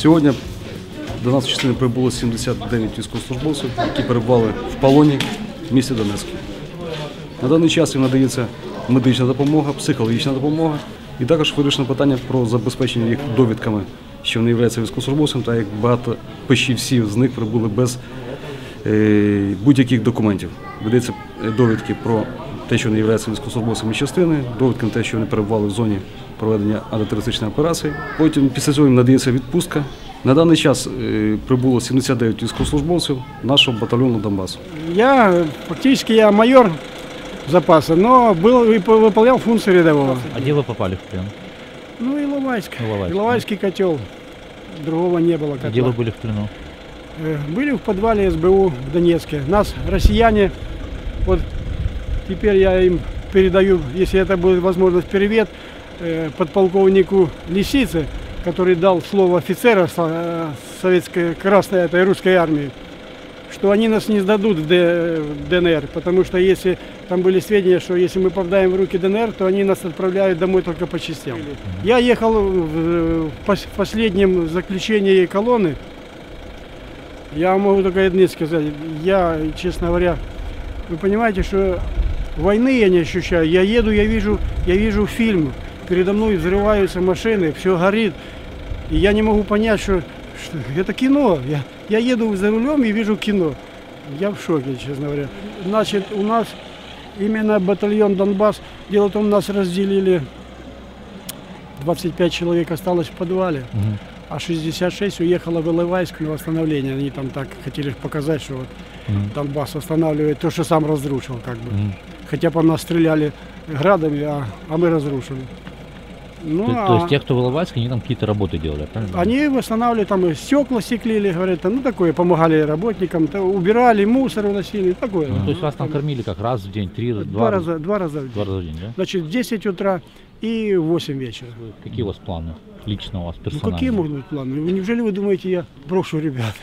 Сьогодні до нас частини прибуло 79 військовослужбовців, які перебували в полоні в місті Донецьке. На даний час їм надається медична допомога, психологічна допомога і також вирішено питання про забезпечення їх довідками, що вони являються військовослужбовцем, та як багато почти всі з них прибули без е, будь-яких документів. Ведеться е, довідки про те, що вони являються військовослужбовцями частини, довідки на те, що вони перебували в зоні проведення антитерористичної операції. Потім після цього їм надається відпустка. На даний час е, прибуло 79 військовослужбовців нашого батальйону Донбасу. Я фактически я майор запаса, но был вып- выполнял функции рядового. А где вы попали в плен? Ну, Иловайск. Иловайск, Иловайский котел. Другого не было. Где котла. вы были в плену? Э, Были в подвале СБУ в Донецке. Нас россияне, вот теперь я им передаю, если это будет возможность, привет э, подполковнику Лисице, который дал слово офицера э, советской красной этой русской армии, что они нас не сдадут в ДНР, потому что если там были сведения, что если мы попадаем в руки ДНР, то они нас отправляют домой только по частям. Я ехал в последнем заключении колонны, я могу только одни сказать. Я, честно говоря, вы понимаете, что войны я не ощущаю. Я еду, я вижу, я вижу фильм. Передо мной взрываются машины, все горит. И я не могу понять, что, что это кино. Я, я еду за рулем и вижу кино. Я в шоке, честно говоря. Значит, у нас именно батальон Донбасс. Дело в том, нас разделили. 25 человек осталось в подвале Мгм. а 66 уехала в Иловайск на восстановление. Они там так хотели показать, что вот Мгм. Донбасс восстанавливает то, что сам разрушил, как бы. Мгм. Хотя по нас стреляли градами, а, а мы разрушили. Ну, То, а то есть те, кто в Иловайске, они там какие-то работы делали, правильно? они восстанавливали, там стекла стеклили, говорят, там, ну такое, помогали работникам, то убирали, мусор уносили, такое. Ну, то есть вас там кормили как раз в день, три, два, два, раза, два раза в два день. раза в день, да? Значит, в 10 утра и в 8 вечера. Какие у вас планы? Лично у вас Ну персонально? какие могут быть планы? Неужели вы думаете, я брошу ребят?